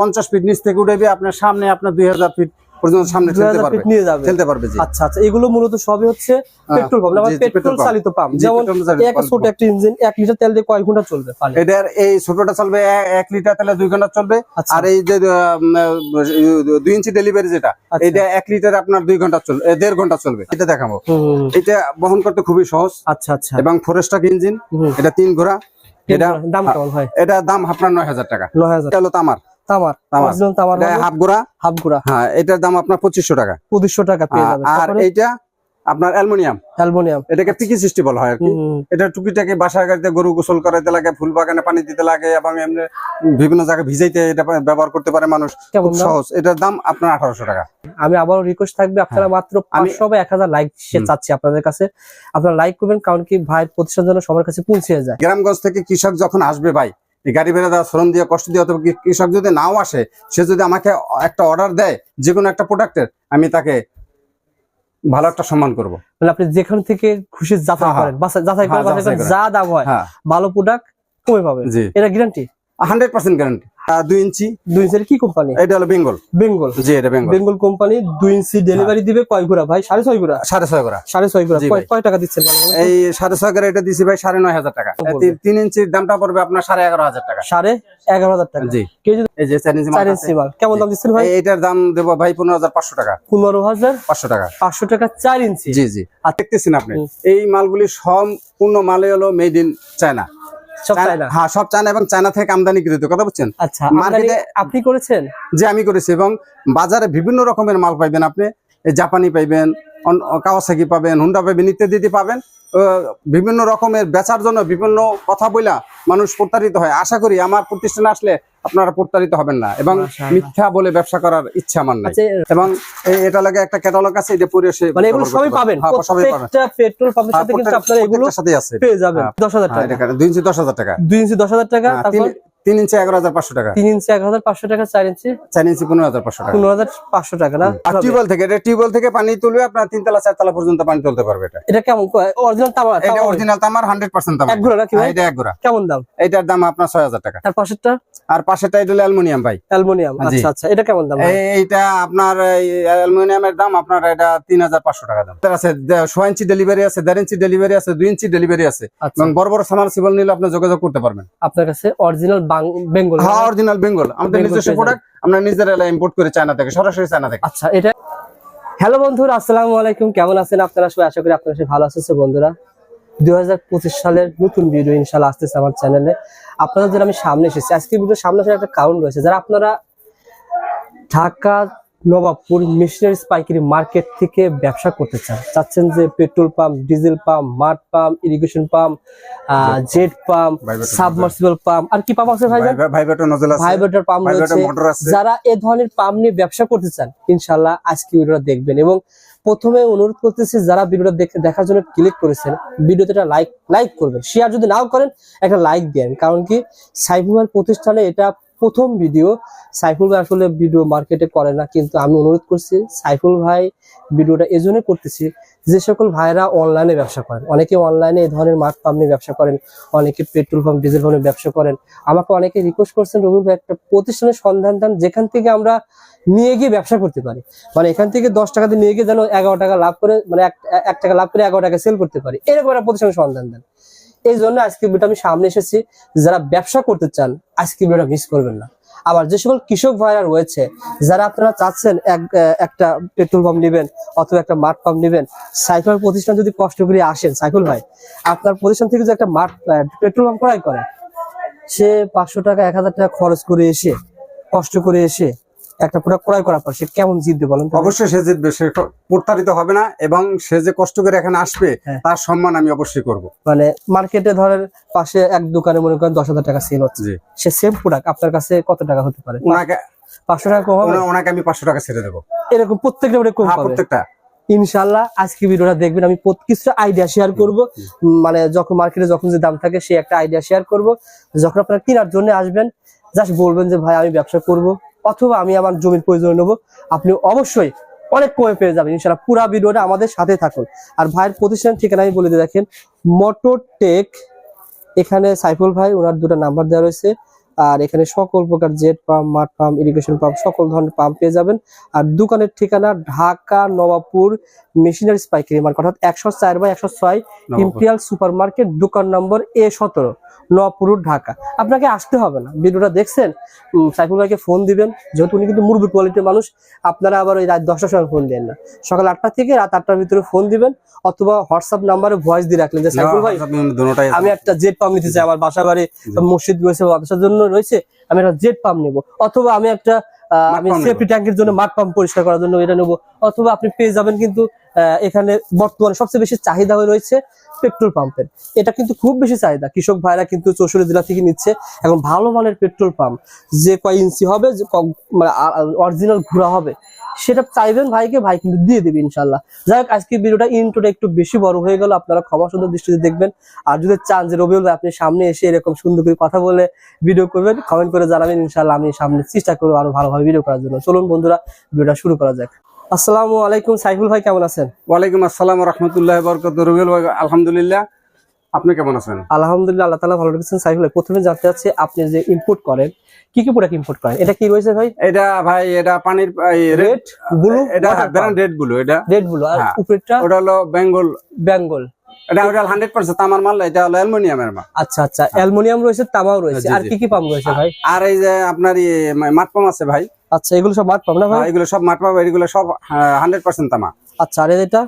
পঞ্চাশ ফিট নিচ থেকে উঠেবে আপনার সামনে আপনার দুই হাজার ফিট পর্যন্ত সামনে ঠেলতে 2000 পারবে। ফিট নিয়ে যাবে। ঠেলতে পারবে জি। আচ্ছা আচ্ছা এগুলো মূলত সবই হচ্ছে পেট্রোল পাম্প পেট্রোল চালিত পাম্প। যেমন এক ছোট একটা ইঞ্জিন লিটার তেল দিয়ে কয় ঘণ্টা চলবে এটার এই ছোটটা চলবে লিটার তেলে দুই ঘণ্টা চলবে। আচ্ছা। আর এই যে ইঞ্চি ডেলিভারি যেটা আচ্ছা। এটা এক লিটার আপনার দুই ঘণ্টা চলবে দেড় ঘণ্টা চলবে। এটা দেখাবো। এটা বহন করতে খুবই সহজ। আচ্ছা আচ্ছা। এবং ফরেস্টাক ইঞ্জিন এটা তিন ঘোড়া। এটা দাম কেমন হয়? এটা দাম আপনার নয় হাজার টাকা। নয় হাজার। এটা হলো তামার। তামার তামার। অরিজিনাল তামার হাফ গোড়া? হাফ গুড়া। হ্যাঁ এটার দাম আপনার পঁচিশশো টাকা। পঁচিশশো টাকা পেয়ে হ্যাঁ, যাবেন। আর এইটা আপনার অ্যালুমিনিয়াম। অ্যালমোনিয়াম। এটাকে পিকি সৃষ্টি বলা হয় আর কি। এটা টুকিটাকে বাসায় গাড়িতে গরু গোসল করাইতে লাগে ফুল বাগানে পানি দিতে লাগে এবং এমনি বিভিন্ন জায়গায় ভিজাইতে এটা ব্যবহার করতে পারে মানুষ। খুব সহজ। এটার দাম আপনার আঠারোশো টাকা। আমি আবারও রিকোয়েস্ট থাকবে আপনারা মাত্র পাঁচশো বা এক হাজার লাইক। চাচ্ছি আপনাদের কাছে। আপনারা লাইক করবেন কারণ কি ভাইয়ের প্রতিষ্ঠান যেন সবার কাছে পৌঁছে যায়। গ্রামগঞ্জ থেকে কৃষক যখন আসবে ভাই এই গাড়ি ভেড়া দেওয়া শ্রম দিয়ে কষ্ট দিয়ে অথবা কৃষক যদি নাও আসে সে যদি আমাকে একটা অর্ডার দেয় যে কোনো একটা প্রোডাক্টের আমি তাকে ভালো একটা সম্মান করব। মানে আপনি যেখান থেকে খুশি যাচাই হ্যাঁ, হ্যাঁ। করেন যাচাই হ্যাঁ, করেন যা দাম হয় হ্যাঁ। ভালো প্রোডাক্ট কমে পাবেন জি। এটা গ্যারান্টি হান্ড্রেড পার্সেন্ট গ্যারান্টি দুই ইঞ্চি। দুই ইঞ্চের কি কোম্পানি এটা হলো বেঙ্গল বেঙ্গল জি এটা বেঙ্গল বেঙ্গল কোম্পানি দুই ইঞ্চি ডেলিভারি দিবে কয় ভাই? সাড়ে ছয় সাড়ে ছয় সাড়ে ছয় কয় টাকা দিচ্ছেন এই সাড়ে ছয় এটা দিছি ভাই সাড়ে নয় হাজার টাকা। তিন- ইঞ্চির দামটা পড়বে আপনার সাড়ে এগারো হাজার টাকা। সাড়ে এগারো হাজার টাকা। জি। এই যে চার ইঞ্চি মাল চার আছে। ইঞ্চি মাল। কেমন দাম দিচ্ছেন ভাই? এইটার দাম দেবো ভাই পনেরো হাজার পাঁচশো টাকা। পনেরো হাজার পাঁচশো টাকা। পাঁচশো টাকা চার ইঞ্চি। জি জি। আর দেখতেছেন আপনি। এই মালগুলি সম্পূর্ণ মালে হলো মেড ইন চায়না হ্যাঁ সব চায়না এবং চায়না থেকে আমদানিকৃত কথা বুঝছেন? আচ্ছা মার্কেটে- আপনি করেছেন? যে আমি করেছি এবং বাজারে বিভিন্ন রকমের মাল পাইবেন আপনি। জাপানি পাইবেন কাওয়াসাকি পাবেন হুন্ডা পাবেন ইত্যাদি পাবেন। বিভিন্ন রকমের বেচার জন্য বিভিন্ন কথা বইলা মানুষ প্রতারিত হয়। আশা করি আমার প্রতিষ্ঠানে আসলে আপনারা প্রতারিত হবেন না এবং মিথ্যা বলে ব্যবসা করার ইচ্ছা আমার নাই। আচ্ছা এবং এটা লাগে একটা ক্যাটালগ আছে এটা পুরো সে মানে এগুলো সবই পাবেন। হ্যাঁ, পাবেন। প্রত্যেকটা পেট্রোল পাম্পের হ্যাঁ, সাথে কিন্তু আপনারা এগুলো সাথে আছে। পেয়ে যাবেন। হ্যাঁ। দশ হাজার হ্যাঁ, টাকা। এটা দুই ইঞ্চি দশ হাজার টাকা। দুই ইঞ্চি দশ হাজার টাকা তারপর তিন- ইঞ্চি এগারো হাজার পাঁচশো টাকা। তিন ইঞ্চি এক হাজার পাঁচশো টাকা চার ইঞ্চি চার ইঞ্চি পনেরো হাজার পাঁচশো টাকা। পনেরো হাজার পাঁচশো টাকা না? আর টিউবওয়েল থেকে এটা টিউবওয়েল থেকে পানি তুলবে আপনার তিনতলা চারতলা পর্যন্ত পানি তুলতে পারবে এটা। এটা কেমন? অরিজিনাল তামা এটা অরিজিনাল তামার হান্ড্রেড পার্সেন্ট তামার এক ঘোড়া নাকি ভাই? এটা এক গোড়া কেমন দাম? এটার দাম আপনার ছয় হাজার টাকা। পাশেরটা? আর এটা হলো অ্যালুমিনিয়াম ভাই। অ্যালুমিনিয়াম। আচ্ছা আচ্ছা এটা কেমন দাম এইটা আপনার এই অ্যালুমিনিয়ামের দাম আপনার এটা তিন হাজার পাঁচশো টাকা দাম। তার আছে ছয় ইঞ্চি ডেলিভারি আছে দেড় ইঞ্চি ডেলিভারি আছে দুই ইঞ্চি ডেলিভারি আছে। আচ্ছা। এবং বড় বড় সামারসিবল নিলে আপনি যোগাযোগ করতে পারবেন। আপনার কাছে অরিজিনাল বেঙ্গল হ্যাঁ অরিজিনাল বেঙ্গল। আমাদের নিজস্ব প্রোডাক্ট আমরা নিজেরা ইম্পোর্ট করে চায়না থেকে সরাসরি চায়না থেকে। আচ্ছা এটা হ্যালো বন্ধুরা আসসালামু আলাইকুম। কেমন আছেন আপনারা? সবাই আশা করি আপনারা সবাই ভালো আছেন। বন্ধুরা দুই হাজার পঁচিশ সালের নতুন ভিডিও ইনশাল্লাহ আসতেছে আমার চ্যানেলে আপনাদের যারা আমি সামনে এসেছি। আজকে ভিডিও সামনে আসার একটা কারণ রয়েছে। যারা আপনারা ঢাকা নবাবপুর মিশনারি পাইকারি মার্কেট থেকে ব্যবসা করতে চান। চাচ্ছেন যে পেট্রোল পাম্প ডিজেল পাম্প মাঠ pump irrigation pump jet pump submersible pump আর কি পাম্প আছে ভাই ভাইব্রেটর পাম্প রয়েছে। যারা এ ধরনের পাম্প নিয়ে ব্যবসা করতে চান ইনশাল্লাহ আজকে ভিডিওটা দেখবেন। এবং প্রথমে অনুরোধ করতেছি যারা ভিডিওটা দেখে দেখার জন্য ক্লিক করেছেন ভিডিওতে একটা লাইক লাইক করবেন। শেয়ার যদি নাও করেন একটা লাইক দেন। কারণ কি সাইফুল ভাইয়ের প্রতিষ্ঠানে এটা প্রথম ভিডিও সাইফুল ভাই আসলে ভিডিও মার্কেটে করে না, কিন্তু আমি অনুরোধ করছি, সাইফুল ভাই ভিডিওটা এজন্য করতেছি যে সকল ভাইরা অনলাইনে ব্যবসা করেন। অনেকে অনলাইনে এই ধরনের মাঠ পাম্প নিয়ে ব্যবসা করেন, অনেকে পেট্রোল পাম্প ডিজেল পাম্পের ব্যবসা করেন। আমাকে অনেকে রিকোয়েস্ট করছেন, রবি ভাই, একটা প্রতিষ্ঠানের সন্ধান দেন, যেখান থেকে আমরা নিয়ে গিয়ে ব্যবসা করতে পারি। মানে এখান থেকে দশ টাকা দিয়ে নিয়ে গিয়ে যেন এগারো টাকা লাভ করে মানে এক টাকা লাভ করে এগারো টাকা সেল করতে পারি। এরকম একটা প্রতিষ্ঠানের সন্ধান দেন। এই জন্য আজকে ভিডিওটা আমি সামনে এসেছি। যারা ব্যবসা করতে চান আজকে ভিডিওটা মিস করবেন না। আবার যে সকল কৃষক ভাইরা রয়েছে, যারা আপনারা চাচ্ছেন এক একটা পেট্রোল পাম্প নেবেন অথবা একটা মাঠ পাম্প নেবেন, সাইকেল প্রতিষ্ঠান যদি কষ্ট করে আসেন, সাইকেল ভাই, আপনার প্রতিষ্ঠান থেকে যদি একটা মাঠ পেট্রোল পাম্প ক্রয় করে সে পাঁচশো টাকা, এক হাজার টাকা খরচ করে এসে, কষ্ট করে এসে একটা প্রোডাক্ট ক্রয় করার পর সে কেমন জিতবে বলেন অবশ্যই সে জিতবে সে প্রতারিত হবে না এবং সে যে কষ্ট করে এখানে আসবে হ্যাঁ। তার সম্মান আমি অবশ্যই করব। মানে মার্কেটে ধরেন পাশে এক দোকানে মনে করেন দশ হাজার টাকা সেল হচ্ছে। সে সেম প্রোডাক্ট আপনার কাছে কত টাকা হতে পারে? ওনাকে পাঁচশো টাকা কম হবে? ওনা- ওনাকে আমি পাঁচশো টাকা ছেড়ে দেবো। এরকম প্রত্যেকটা কম হ্যাঁ প্রত্যেকটা। ইনশাল্লাহ আজকে ভিডিওটা দেখবেন আমি কিছু আইডিয়া শেয়ার করব। মানে যখন মার্কেটে যখন যে দাম থাকে সে একটা আইডিয়া শেয়ার করব। যখন আপনারা কেনার জন্য আসবেন জাস্ট বলবেন যে ভাই আমি ব্যবসা করব। অথবা আমি আমার জমির প্রয়োজন নেব। আপনি অবশ্যই অনেক কমে পেয়ে যাবেন। ইনশাল্লাহ পুরা ভিডিওটা আমাদের সাথে থাকুন। আর ভাইয়ের প্রতিষ্ঠান ঠিকানা আমি বলে দিয়ে দেখেন মোটর টেক এখানে সাইফুল ভাই, ওনার দুটো নাম্বার দেওয়া রয়েছে। আর এখানে সকল প্রকার জেট পাম্প, মাঠ পাম্প ইরিগেশন পাম্প, সকল ধরনের পাম্প পেয়ে যাবেন। আর দোকানের ঠিকানা ঢাকা, নবাবপুর মেশিনারি পাইকারি মার্কেট অর্থাৎ একশো চার বাই একশো ছয় ইম্পিরিয়াল সুপার মার্কেট দোকান নম্বর এ সতেরো নপুর ঢাকা। আপনাকে আসতে হবে না। ভিডিওটা দেখছেন সাইফুল ভাইকে ফোন দিবেন। যেহেতু উনি কিন্তু মুরবি কোয়ালিটির মানুষ আপনারা আবার ওই রাত দশটার সময় ফোন দেন না। সকাল আটটা থেকে রাত আটটার ভিতরে ফোন দিবেন অথবা হোয়াটসঅ্যাপ নাম্বারে ভয়েস দিয়ে রাখলেন যে সাইফুল ভাই আমি একটা জেট পাম্প নিতে চাই আমার বাসা বাড়ি মসজিদ রয়েছে বাতাসের জন্য রয়েছে আমি একটা জেট পাম্প নেব। অথবা আমি একটা আমি সেফটি ট্যাঙ্কের জন্য মাঠ পাম্প পরিষ্কার করার জন্য এটা নেব। অথবা আপনি পেয়ে যাবেন কিন্তু আহ, এখানে বর্তমানে সবচেয়ে বেশি চাহিদা হয়ে রয়েছে পেট্রোল পাম্পের। এটা কিন্তু খুব বেশি চাহিদা। কৃষক ভাইরা কিন্তু চৌষট্টি জেলা থেকে নিচ্ছে। এখন ভালো মানের পেট্রোল পাম্প যে কয় ইঞ্চি হবে মানে অরিজিনাল ঘোরা হবে, সেটা চাইবেন ভাইকে, ভাই কিন্তু দিয়ে দেবে ইনশাল্লাহ যাই হোক আজকে ভিডিওটা ইন্ট্রোটা একটু বেশি বড় হয়ে গেল। আপনারা ক্ষমা সুন্দর দৃষ্টিতে দেখবেন। আর যদি চান যে রবিউল ভাই আপনি সামনে এসে এরকম সুন্দর করে কথা বলে ভিডিও করবেন কমেন্ট করে জানাবেন। ইনশাল্লাহ আমি সামনে চেষ্টা করব আরও ভালোভাবে ভিডিও করার জন্য। চলুন বন্ধুরা, ভিডিওটা শুরু করা যাক। আসসালামু আলাইকুম সাইফুল ভাই কেমন আছেন? ওয়ালাইকুম আসসালাম রহমতুল্লাহ বরকত রবিউল ভাই আলহামদুলিল্লাহ। আপনি কেমন আছেন? আলহামদুলিল্লাহ আল্লাহ তালা ভালো রেখেছেন। সাইফুল ভাই প্রথমে জানতে চাচ্ছি আপনি যে ইম্পোর্ট করেন কি কি প্রোডাক্ট ইম্পোর্ট করেন? এটা কি রয়েছে ভাই? এটা ভাই এটা পানির রেড ব্লু এটা ব্র্যান্ড রেড ব্লু এটা। রেড ব্লু আর হ্যাঁ। উপরেরটা? ওটা হলো বেঙ্গল। বেঙ্গল। এটা ওটা তামার মাল এটা হলো অ্যালুমিনিয়ামের মাল। আচ্ছা আচ্ছা অ্যালুমিনিয়াম রয়েছে তামাও রয়েছে। আর কি কি পাম্প রয়েছে ভাই? আর এই যে আপনার মাটপাম আছে ভাই আচ্ছা এগুলো সব মাঠ পাবো না ভাই? এগুলো সব মাঠ পাবো এগুলো সব হান্ড্রেড পার্সেন্ট তামা। আচ্ছা আর এটা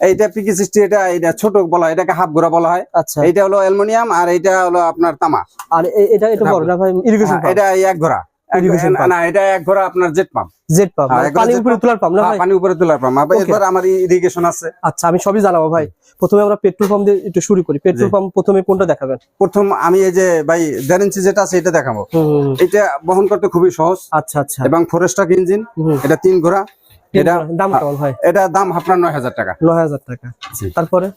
এইটা পিকি সিক্সটি এটা এটা ছোট বলা হয় এটাকে হাফ গোড়া বলা হয়। আচ্ছা। এটা হলো অ্যালুমিনিয়াম আর এটা হলো আপনার তামা। আর এটা এটা বড় না ভাই? ইরিগেশন হ্যাঁ, এটা এক ঘোড়া। pump। না এটা এক ঘোড়া আপনার জেট পাম্প জেট পাম্প পানি উপরে তোলার পাম্প না ভাই? পানি উপরে তোলার পাম্প Okay. আমার ইরিগেশন আছে। আচ্ছা আমি সবই জানাব ভাই। প্রথমে আমরা পেট্রোল পাম্প দিয়ে একটু শুরু করি। পেট্রোল পাম্প প্রথমে কোনটা দেখাবেন? প্রথম আমি এই যে ভাই দেড় ইঞ্চি যেটা আছে এটা দেখাবো। এটা বহন করতে খুবই সহজ। আচ্ছা আচ্ছা। এবং ফরেস্টাক ইঞ্জিন এটা তিন ঘোড়া। এটা দাম কেমন এটা দাম আপনার নয় হাজার টাকা। নয় হাজার টাকা। তারপরে?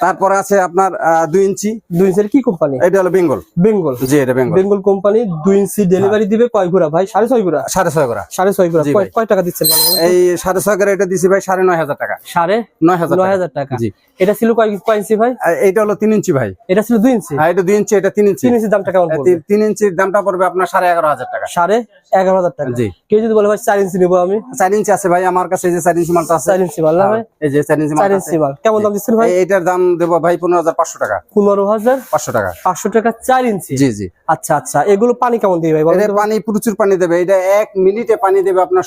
তারপরে আছে আপনার দুই ইঞ্চি। দুই ইঞ্চের কি কোম্পানি এটা হলো বেঙ্গল। বেঙ্গল। জি এটা বেঙ্গল। বেঙ্গল কোম্পানি দুই ইঞ্চি ডেলিভারি দিবে কয় ঘোড়া ভাই? সাড়ে ছয় ঘোড়া? সাড়ে ছয় ঘোড়া। সাড়ে ছয় ঘোড়া। কয়-। টাকা দিচ্ছেন এই সাড়ে ছয় ঘোড়া এটা দিছি ভাই সাড়ে নয় হাজার টাকা। সাড়ে নয় হাজার নয় হাজার টাকা। জি। এটা ছিল কয় কয় ইঞ্চি ভাই? এইটা হলো তিন ইঞ্চি ভাই। এটা ছিল দুই ইঞ্চি? আর এটা দুই ইঞ্চি এটা তিন ইঞ্চি। তিন ইঞ্চির দামটা কেমন পড়বে? তিন- ইঞ্চির দামটা পড়বে আপনার সাড়ে এগারো হাজার টাকা। সাড়ে এগারো হাজার টাকা। জি। কেউ যদি বলে ভাই চার ইঞ্চি নিবো আমি? চার ইঞ্চি আছে ভাই আমার কাছে এই যে চার ইঞ্চি মালটা আছে। চার ইঞ্চি মাল না ভাই? এই যে চার ইঞ্চি চার মাল ইঞ্চি মাল। কেমন দাম দিচ্ছেন ভাই? এটার দাম দেবো ভাই পনেরো হাজার পাঁচশো টাকা। পনেরো হাজার পাঁচশো টাকা। পাঁচশো টাকা চার ইঞ্চি? জি জি। আচ্ছা আচ্ছা। এগুলো পানি কেমন দিবে ভাই পানি প্রচুর পানি দেবে। এটা এক মিনিটে পানি দেবে আপনার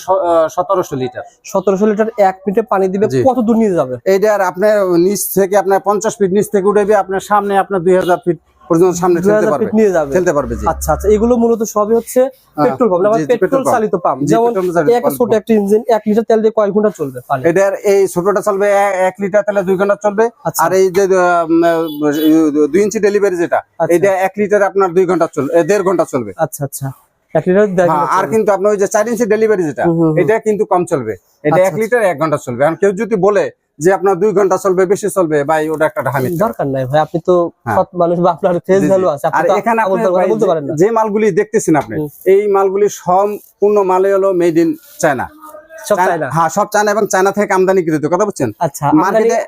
সতেরোশো লিটার। সতেরোশো লিটার এক মিনিটে পানি দিবে কত দূর নিয়ে যাবে? এইটার আপনার নিচ থেকে আপনার পঞ্চাশ ফিট নিচ থেকে উঠেবে আপনার সামনে আপনার দুই হাজার ফিট পর্যন্ত সামনে ঠেলতে পারবে। নিয়ে যাবে। ঠেলতে পারবে জি। আচ্ছা আচ্ছা এগুলো মূলত সবই হচ্ছে পেট্রোল পাম্প। জি, পেট্রোল চালিত পাম্প। যেমন এক ছোট একটা ইঞ্জিন এক লিটার তেল দিয়ে কয় ঘণ্টা চলবে এটার এই ছোটটা চলবে এ- এক লিটার তাহলে দুই ঘণ্টা চলবে। আচ্ছা। আর এই যে উম, দুই ইঞ্চি ডেলিভারি যেটা আচ্ছা। এটা এক লিটার আপনার দুই ঘণ্টা চলবে এ, দেড় ঘণ্টা চলবে। আচ্ছা আচ্ছা। হ্যাঁ, আর কিন্তু আপনার ওই যে চার ইঞ্চি ডেলিভারি যেটা। এটা কিন্তু কম চলবে। এটা আচ্ছা, এক লিটার এক ঘণ্টা চলবে। আর কেউ যদি বলে যে আপনার দুই ঘণ্টা চলবে বেশি চলবে ভাই ওটা একটা ঢামি দরকার নাই ভাই আপনি তো হ্যাঁ। সৎ মানুষ বা আপনার ফেস। ভ্যালু আছে আর এখানে আপনি বলতে পারেন না। যে মালগুলি দেখতেছেন আপনি। এই মালগুলি সম্পূর্ণ মালে হলো মেড ইন চায়না হ্যাঁ সব চায়না এবং চায়না থেকে আমদানি কৃত কথা বলছেন আচ্ছা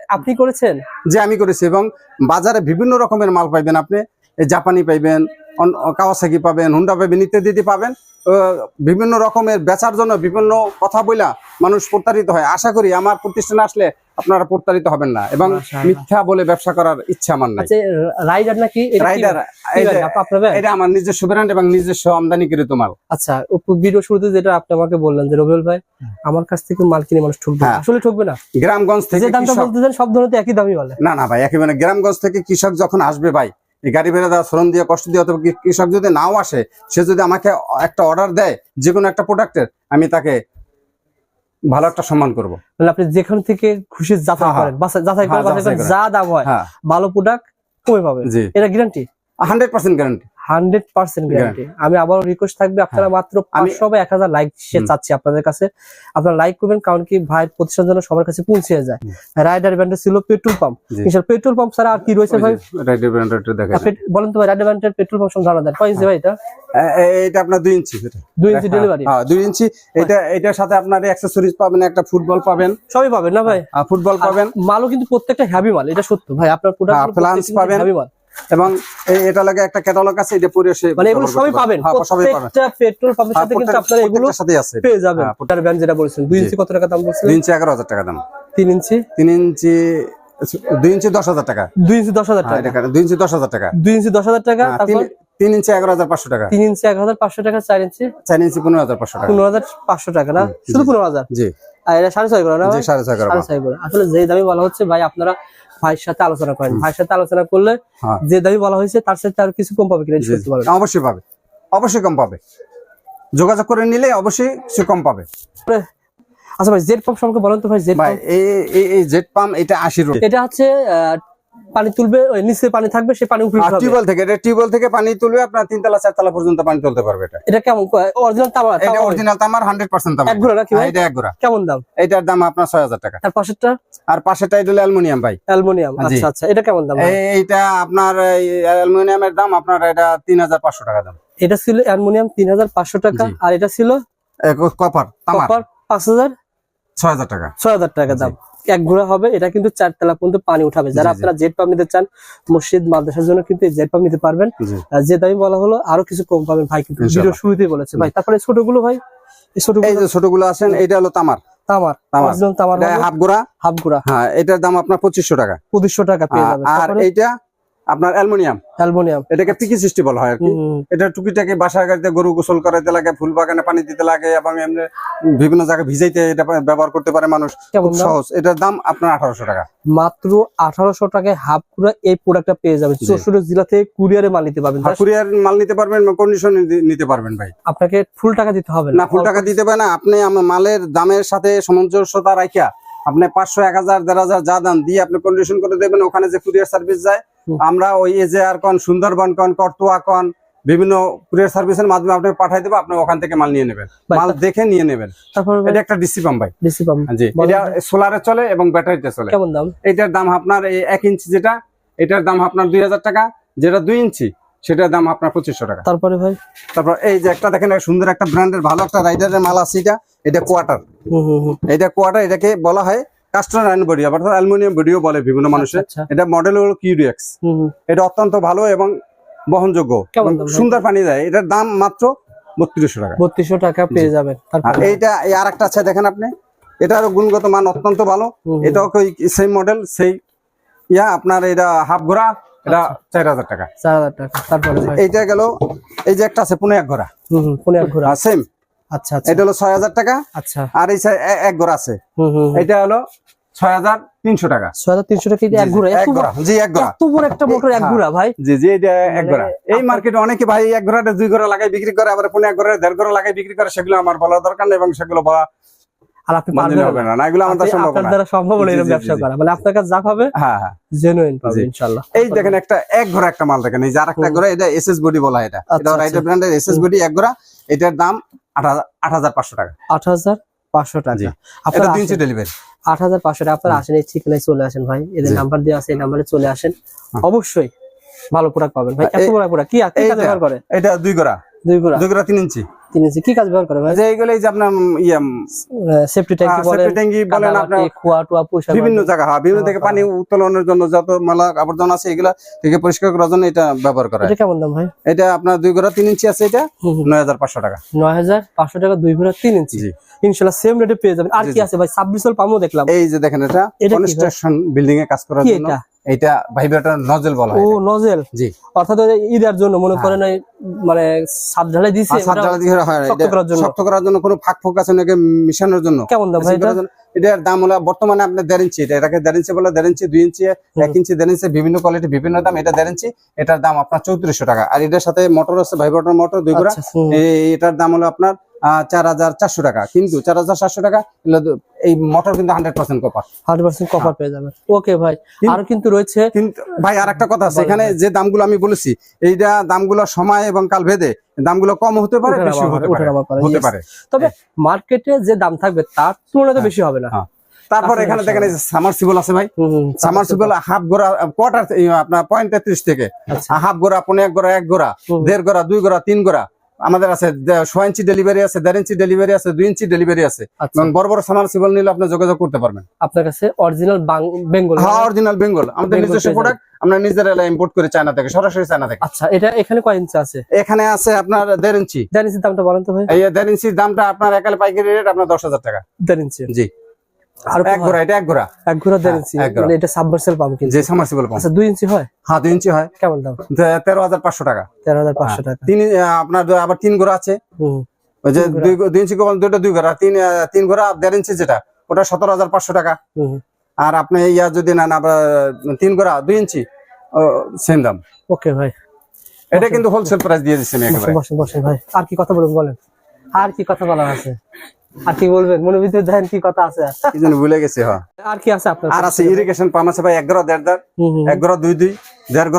আপনি করেছেন? যে আমি করেছি এবং বাজারে বিভিন্ন রকমের মাল পাইবেন আপনি। জাপানি পাইবেন কাওয়াসাকি পাবেন হুন্ডা পাবেন ইত্যাদি পাবেন। বিভিন্ন রকমের বেচার জন্য বিভিন্ন কথা বইলা মানুষ প্রতারিত হয়। আশা করি আমার প্রতিষ্ঠানে আসলে আপনারা প্রতারিত হবেন না এবং মিথ্যা বলে ব্যবসা করার ইচ্ছা আমার নাই। আচ্ছা রাইডার নাকি রাইডার? এটা আমার নিজস্ব ব্র্যান্ড এবং নিজস্ব আমদানিকৃত মাল আচ্ছা ভিডিও শুরুতে যেটা আপনি আমাকে বললেন যে রবিউল ভাই আমার কাছ থেকে মাল কিনে মানুষ ঠকবে। হ্যাঁ। আসলে ঠকবে না? গ্রামগঞ্জ থেকে যে দামটা বলতেছেন সব ধরনের একই দামই বলে। না না ভাই একেবারে গ্রামগঞ্জ থেকে কৃষক যখন আসবে ভাই গাড়ি ভেড়া দেওয়া শ্রম দিয়ে কষ্ট দিয়ে অথবা কৃষক যদি নাও আসে সে যদি আমাকে একটা অর্ডার দেয় যে কোনো একটা প্রোডাক্টের আমি তাকে ভালো একটা সম্মান করব। তাহলে আপনি যেখান থেকে খুশি যাচাই হ্যাঁ, করেন যাচাই হ্যাঁ, করেন। যা দাম হয় হ্যাঁ। ভালো প্রোডাক্ট কমে পাবেন এটা guarantee hundred percent guarantee hundred percent guarantee আমি আবারও রিকোয়েস্ট থাকবে আপনারা মাত্র পাঁচশো বা এক হাজার লাইক হুম। চাচ্ছি আপনাদের কাছে। আপনারা লাইক করবেন কারণ কি ভাইয়ের প্রতিষ্ঠান যেন সবার কাছে পৌঁছে যায়। রাইডার ছিল পেট্রোল পাম্প। পেট্রোল পাম্প ছাড়া আর কি রয়েছে ভাই? আপনি বলেন তো ভাই রাইডার ব্যান্ডের পেট্রোল পাম্প সম্বন্ধে জানা কয় ইঞ্চি ভাই এটা? এটা আপনার দুই ইঞ্চি দুই ইঞ্চি ডেলিভারি হ্যাঁ দুই ইঞ্চি এটা এটার সাথে আপনার অ্যাক্সেসরিজ পাবেন একটা ফুটবল পাবেন। সবই পাবেন না ভাই? ফুটবল পাবেন আর মালও কিন্তু প্রত্যেকটা হ্যাভি মাল এটা সত্য। ভাই আপনার হ্যাঁ, flange পাবেন। হ্যাভি মাল। এবং এটা লাগে একটা ক্যাটালগ আছে এটা পরে মানে এগুলো সবই পাবেন। হ্যাঁ, পাবেন। প্রত্যেকটা পেট্রোল পাম্পের হ্যাঁ, সাথে কিন্তু আপনারা এগুলো সাথে আছে পেয়ে যাবেন। পোটার তার ব্যান্ড যেটা বলেছেন 2 ইঞ্চি কত টাকা দাম বলছেন 2 ইঞ্চি এগারো হাজার টাকা দাম। 3 ইঞ্চি? 3 ইঞ্চি দুই ইঞ্চি দশ হাজার টাকা। দুই ইঞ্চি দশ হাজার হ্যাঁ, টাকা। এটা দুই ইঞ্চি দশ হাজার টাকা। দুই ইঞ্চি দশ হাজার টাকা হ্যাঁ, তারপর তিন- ইঞ্চি এগারো হাজার পাঁচশো টাকা। তিন ইঞ্চি এক হাজার পাঁচশো টাকা চার ইঞ্চি চার ইঞ্চি পনেরো হাজার পাঁচশো টাকা। পনেরো হাজার পাঁচশো টাকা না? শুধু পনেরো হাজার? জি। আর এটা সাড়ে ছয় করে না সাড়ে ছয় এগারো সাড়ে করে। আসলে যে দামি বলা হচ্ছে ভাই আপনারা ভাইয়ের সাথে আলোচনা করেন। ভাইয়ের সাথে আলোচনা করলে হ্যাঁ। যে দামি বলা হয়েছে তার সাথে আর কিছু কম পাবে কিনা করতে পারবেন অবশ্যই পাবে। অবশ্যই কম পাবে। যোগাযোগ করে নিলে অবশ্যই সে কম পাবে। আচ্ছা ভাই জেড পাম্প সম্পর্কে বলেন তো ভাই জেড ভাই এই জেট পাম্প এটা আশি রোড এটা হচ্ছে পানি তুলবে ওই নিচে পানি থাকবে সে পানি উপরে। টিউবওয়েল থেকে এটা টিউবওয়েল থেকে পানি তুলবে আপনার তিনতলা চারতলা পর্যন্ত পানি তুলতে পারবে এটা। এটা কেমন? অরিজিনাল তামা এটা অরিজিনাল তামার হান্ড্রেড পার্সেন্ট তামার এক ঘোড়া নাকি হ্যাঁ, ভাই এটা এক গোড়া কেমন দাম? এটার দাম আপনার ছয় হাজার টাকা। আর পাশেরটা? আর পাশেটা এটা হলো অ্যালুমিনিয়াম ভাই। অ্যালুমিনিয়াম আচ্ছা আচ্ছা এটা কেমন দাম এইটা আপনার এই অ্যালুমিনিয়ামের দাম আপনার এটা তিন হাজার পাঁচশো টাকা দাম। এটা ছিল অ্যালুমিনিয়াম তিন হাজার পাঁচশো টাকা আর এটা ছিল কপার তামার। কপার পাঁচ হাজার ছয় হাজার টাকা। ছয় হাজার টাকা দাম। এক ঘোড়া হবে এটা কিন্তু চারতলা পর্যন্ত পানি উঠাবে। যারা। আপনারা জেট পাম্প নিতে চান মসজিদ মাদ্রাসার জন্য কিন্তু জেট পাম্প নিতে পারবেন। যে দামি বলা হলো আরও কিছু কম পাবেন ভাই কিন্তু। ভিডিও শুরুতেই বলেছে। ভাই তারপরে ছোটগুলো ভাই এই ছোট এই যে ছোটগুলো আছেন এটা হলো তামার। তামার তামার। হাফ গোড়া হাফ গুড়া হ্যাঁ এটার দাম আপনার পঁচিশশো টাকা। পঁচিশশো টাকা পেয়ে যাবেন। আর এইটা আপনার অ্যালুমিনিয়াম? অ্যালুমিনিয়াম। এটাকে পিকি সৃষ্টি বলা হয় আর কি। এটা টুকিটাকে বাসায় গাড়িতে গরু গোসল করাইতে লাগে ফুল বাগানে পানি দিতে লাগে এবং এমনি বিভিন্ন জায়গায় ভিজাইতে এটা ব্যবহার করতে পারে মানুষ। খুব সহজ। এটার দাম আপনার আঠারোশো টাকা। মাত্র আঠারোশো টাকায় হাফ গুড়া এই প্রোডাক্টটা পেয়ে যাবেন। চৌষট্টি জেলা থেকে কুরিয়ারে মাল নিতে পারবেন। কুরিয়ার মাল নিতে পারবেন কন্ডিশন নিতে পারবেন ভাই। আপনাকে ফুল টাকা দিতে হবে না। ফুল টাকা দিতে পারে না। আপনি আমার মালের দামের সাথে সামঞ্জস্যতা রাখিয়া আপনি পাঁচশো এক হাজার দেড় হাজার যা দাম দিয়ে আপনি কন্ডিশন করে দেবেন ওখানে যে কুরিয়ার সার্ভিস যায় আমরা ওই এজে আর কন সুন্দরবন কন কর্তুয়া কন বিভিন্ন কুরিয়ার সার্ভিসের মাধ্যমে আপনাকে পাঠাই দেবো আপনি ওখান থেকে মাল নিয়ে নেবেন। মাল দেখে নিয়ে নেবেন। এটা একটা ডিসি পাম্প ভাই। ডিসি পাম্প জি এটা সোলারে চলে এবং ব্যাটারিতে চলে। কেমন দাম? এটার দাম আপনার এই এক ইঞ্চি যেটা এটার দাম আপনার দুই হাজার টাকা যেটা দুই ইঞ্চি সেটার দাম আপনার পঁচিশশো টাকা। তারপরে ভাই? তারপর এই যে একটা দেখেন সুন্দর একটা ব্র্যান্ডের ভালো একটা রাইডারের মাল আছে এটা। এটা কোয়ার্টার এটা কোয়ার্টার এটাকে বলা হয় কাস্টমার আয়রন বডি আবার অ্যালুমিনিয়াম বডিও বলে বিভিন্ন মানুষের। আচ্ছা। এটা মডেল হলো কিউডিএক্স এটা অত্যন্ত ভালো এবং বহনযোগ্য? সুন্দর পানি দেয়। এটার দাম মাত্র বত্রিশশো টাকা। বত্রিশশো টাকা পেয়ে যাবেন। আর এইটা এই আর একটা আছে দেখেন আপনি। এটারও গুণগত মান অত্যন্ত ভালো। এটাও মডেল সেই ইয়া আপনার এটা হাফ ঘোড়া এটা চার হাজার টাকা। চার হাজার টাকা। তারপরে? এইটা গেল এই যে একটা আছে পুনে এক ঘোড়া। ঘোরা সেম আচ্ছা আচ্ছা। এটা হলো ছয় হাজার টাকা। আচ্ছা। আর এই এক আছে। এটা হলো ছয় হাজার তিনশো টাকা। ছয় হাজার তিনশো টাকা এক ঘোরা এক ঘোড়া। জি এক ঘোড়া। এত বড় একটা মোটর এক হ্যাঁ। ঘোরা ভাই। জি জি এটা এক মানে ঘোড়া। এই মার্কেটে অনেকে ভাই এক ঘোড়াটা দুই ঘোড়া লাগাই বিক্রি করে আবার পুনে এক ঘোড়া দেড় ঘোড়া লাগাই বিক্রি করে সেগুলো আমার বলা দরকার নেই এবং সেগুলো বলা আর আপনি পারবেন হবে না। এগুলো আমাদের সম্ভব না। দ্বারা সম্ভব হলো এরকম ব্যবসা করা। মানে আপনার কাছে যা পাবে হ্যাঁ হ্যাঁ। জেনুইন পাবে জি। এই দেখেন একটা এক ঘোড়া একটা মাল দেখেন। এই যে একটা। ঘোড়া এটা এসএস বডি বলা এটা। আচ্ছা, এটা আচ্ছা। ব্র্যান্ডের এসএস বডি এক ঘোড়া। এটার দাম আট হাজার পাঁচশো টাকা। আট হাজার পাঁচশো টাকা। আপনারা ডেলিভারি আট হাজার পাঁচশো টাকা আপনার আসেন এই ঠিকানায় চলে আসেন ভাই। এদের নাম্বার দেওয়া আছে এই নাম্বারে চলে আসেন। অবশ্যই ভালো প্রোডাক্ট পাবেন ভাই। এত বড় প্রোডাক্ট কি। ব্যবহার করে? এটা দুই গোড়া। দুই গোড়া। দুই গোড়া তিন ইঞ্চি। তিন ইঞ্চি কি কাজ ব্যবহার করে ভাই? যে এইগুলো এই যে আপনার ইয়ে সেফটি ট্যাঙ্কি বলেন? সেফটি ট্যাঙ্কি বলেন আপনার খোয়া টোয়া পরিষ্কার বিভিন্ন করার জন্য। জায়গা হ্যাঁ বিভিন্ন থেকে পানি উত্তোলনের জন্য যত মালা আবর্জনা আছে এগুলা থেকে পরিষ্কার করার জন্য এটা ব্যবহার করা এটা কেমন দাম ভাই? এটা আপনার দুই ঘোড়া তিন ইঞ্চি আছে এটা হুম হুম। নয় হাজার পাঁচশো টাকা। নয় হাজার পাঁচশো টাকা দুই ঘোড়া তিন ইঞ্চি। ইনশাল্লাহ সেম রেটে পেয়ে যাবেন। আর কি আছে ভাই? সাবমিসল পামও দেখলাম। এই যে দেখেন এটা এটা কনস্ট্রাকশন বিল্ডিং এ কাজ করার জন্য। এটা? এটা ভাইব্রেটর নজেল বলা হয় এটা। নজেল জি। অর্থাৎ ঈদের জন্য মনে হ্যাঁ। করেন মানে সাত ঢালাই দিছে ছাদ ওটা জ্বালা দিয়ে হয় না, শক্ত করার জন্য। শক্ত করার জন্য কোনো ফাঁক ফোক আছে নাকি মিশানোর জন্য? কেমন দাম ভাই এটা? এটার দাম হলো বর্তমানে আপনার দেড় ইঞ্চি এটা এটাকে দেড় ইঞ্চি বলে দেড় ইঞ্চি দুই ইঞ্চি এক ইঞ্চি দেড় ইঞ্চি বিভিন্ন কোয়ালিটি বিভিন্ন দাম এটা দেড় ইঞ্চি এটার দাম আপনার চৌত্রিশশো টাকা। আর এটার সাথে মোটর আছে ভাইব্রেটর মোটর দুই ঘোড়া। আচ্ছা, এটার দাম হলো আপনার চার হাজার চারশো টাকা। কিন্তু চার হাজার সাতশো টাকা এই মোটর কিন্তু hundred percent copper hundred percent cover পেয়ে যাবেন। ওকে ভাই আর কিন্তু রয়েছে কিন্তু ভাই আর একটা কথা আছে। এখানে যে দামগুলো আমি বলেছি এইটা দামগুলো সময় এবং কাল ভেদে দামগুলো কম হতে পারে বেশি হতে পারে। হতে পারে। তবে মার্কেটে যে দাম থাকবে তার তুলনায় তো বেশি হবে না। হ্যাঁ। তারপর এখানে দেখেন এই সামারসিবল আছে ভাই। সামারসিবল হাফ গোড়া কোয়ার্টার আপনার পয়েন্ট তেত্রিশ থেকে। আচ্ছা। হাফ গোড়া পনেরো এক গোড়া এক গোড়া। দেড় গোড়া দুই গোড়া তিন গোড়া। আমাদের আছে ছয় ইঞ্চি ডেলিভারি আছে দেড় ইঞ্চি ডেলিভারি আছে দুই ইঞ্চি ডেলিভারি আছে। আচ্ছা। বড় বড় সামারসিবল নিলে আপনি যোগাযোগ করতে পারবেন। আপনার কাছে অরিজিনাল বেঙ্গল হ্যাঁ অরিজিনাল বেঙ্গল আমাদের নিজস্ব প্রোডাক্ট আমরা নিজেরা ইম্পোর্ট করে চায়না থেকে সরাসরি চায়না থেকে। আচ্ছা এটা এখানে কয় ইঞ্চি আছে? এখানে আছে আপনার দেড় ইঞ্চি। জানিস দামটা বলেন তো ভাই। এই দেড় ইঞ্চির দামটা আপনার একালে পাইকারি রেট আপনার দশ হাজার টাকা। দেড় ইঞ্চি। জি। আর এক ঘোড়া এটা এক ঘোড়া। এক ঘোড়া দেড় হ্যাঁ, ইঞ্চি মানে এটা সাবমার্সেল পাম্প কিন্তু। যে পাম্প আচ্ছা ইঞ্চি হয়? হ্যাঁ ইঞ্চি হয়। কেমন দাম? টাকা। তেরো হাজার হ্যাঁ। পাঁচশো টাকা। তিন আপনার আবার তিন ঘোড়া আছে। ওই যে দুই দুই ইঞ্চি কেবল দুইটা দুই ঘোড়া। তিন তিন ঘোড়া দেড় ইঞ্চি যেটা ওটা সতেরো হাজার পাঁচশো টাকা। আর আপনি ইয়া যদি নেন আবার তিন ঘোড়া দুই ইঞ্চি সেম দাম। ওকে ভাই। এটা কিন্তু হোলসেল প্রাইস দিয়ে দিচ্ছি আমি একেবারে। বসেন বসেন ভাই। আর কি কথা বলবেন বলেন? আর কি কথা বলার আছে? আর কি বলবেন মনের ভিতরে দেখেন কি কথা আছে। কি যেন ভুলে গেছি হ্যাঁ। আর কি আছে আপনার? আর আছে ইরিগেশন পাম্প আছে ভাই এক দেড় এক দুই দুই দেড়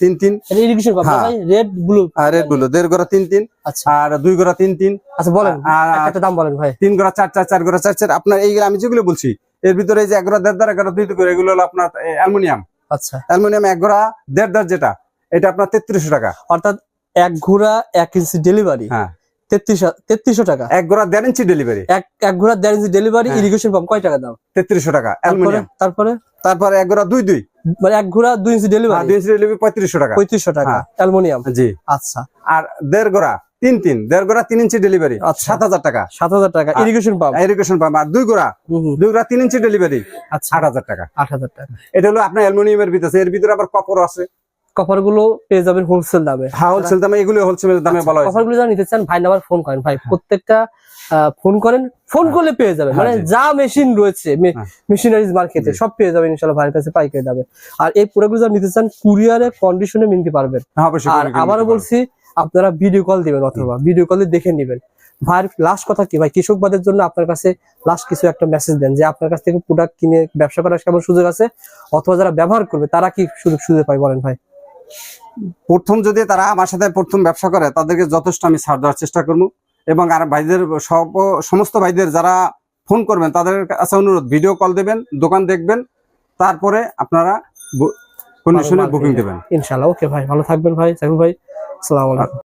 তিন তিন। Irrigation pump. ভাই? রেড ব্লু আর রেডগুলো দেড় তিন তিন। আচ্ছা। আর দুই তিন তিন। আচ্ছা বলেন আর- একটা দাম বলেন ভাই। তিন চার চার চার চার চার। আপনার এইগুলো আমি যেগুলো বলছি এর ভিতরে এই যে এক ঘোড়া দেড় দেড় এক ঘোড়া দুই দুই এগুলো হলো আপনার অ্যালুমিনিয়াম। আচ্ছা। অ্যালুমিনিয়াম এক ঘোড়া দেড় দেড় যেটা এটা আপনার তেত্রিশশো টাকা। অর্থাৎ এক ঘোড়া এক ইঞ্চি ডেলিভারি হ্যাঁ। তেত্রিশশো টাকা। এক ঘোড়া দেড় ইঞ্চি ডেলিভারি এক এক ঘোড়া দেড় ইঞ্চি ডেলিভারি হ্যাঁ। ইরিগেশন পাম্প কয় টাকা দাম? তেত্রিশশো টাকা তারপরে তারপরে? তারপরে এক ঘোড়া দুই দুই। মানে এক ঘোড়া দুই ইঞ্চি ডেলিভারি দুই ইঞ্চি ডেলিভারি পঁয়ত্রিশশো টাকা। পঁয়ত্রিশশো টাকা হ্যাঁ। অ্যালুমিনিয়াম। জি। আচ্ছা। আর দেড় ঘোড়া তিন তিন দেড় ঘোড়া তিন ইঞ্চি ডেলিভারি আচ্ছা। সাত হাজার টাকা। সাত হাজার টাকা ইরিগেশন পাম্প ইরিগেশন পাম্প আর দুই তিন ইঞ্চি ডেলিভারি আচ্ছা। আট হাজার টাকা। আট হাজার টাকা। এটা হলো আপনার অ্যালুমিনিয়ামের ভিতরে এর ভিতরে আবার কপর আছে। কভারগুলো পেয়ে যাবেন হোলসেল দামে। হ্যাঁ হোলসেল দামে এগুলো হোলসেল দামে বলা হয়েছে কভারগুলো যারা নিতে চান ভাই নাম্বার ফোন করেন। ভাই প্রত্যেকটা ফোন করেন ফোন করলে পেয়ে যাবেন। হ্যাঁ, মানে যা মেশিন রয়েছে হ্যাঁ। মেশিনারিজ মার্কেটে সব পেয়ে যাবেন ইনশাল্লাহ ভাইয়ের কাছে পাইকারি দামে। আর এই প্রোডাক্টগুলো যারা নিতে চান কুরিয়ারে কন্ডিশনে নিতে পারবেন। হ্যাঁ, আর আবারও বলছি আপনারা ভিডিও কল দিবেন অথবা ভিডিও কলে দেখে নেবেন। ভাইয়ের লাস্ট কথা কি? ভাই কৃষকবাদের জন্য আপনার কাছে লাস্ট কিছু একটা মেসেজ দেন যে আপনার কাছ থেকে প্রোডাক্ট কিনে ব্যবসা করার কেমন সুযোগ আছে? অথবা যারা ব্যবহার করবে তারা কি সুযোগ সুযোগ পায় বলেন ভাই? প্রথম যদি তারা আমার সাথে প্রথম ব্যবসা করে তাদেরকে যথেষ্ট আমি ছাড় দেওয়ার চেষ্টা করব এবং আর ভাইদের সব সমস্ত ভাইদের যারা ফোন করবেন তাদের কাছে অনুরোধ ভিডিও কল দেবেন দোকান দেখবেন তারপরে আপনারা কন্ডিশনে বুকিং দেবেন। ইনশাল্লাহ ওকে ভাই ভালো থাকবেন ভাই সাইফুল ভাই আসসালামু আলাইকুম।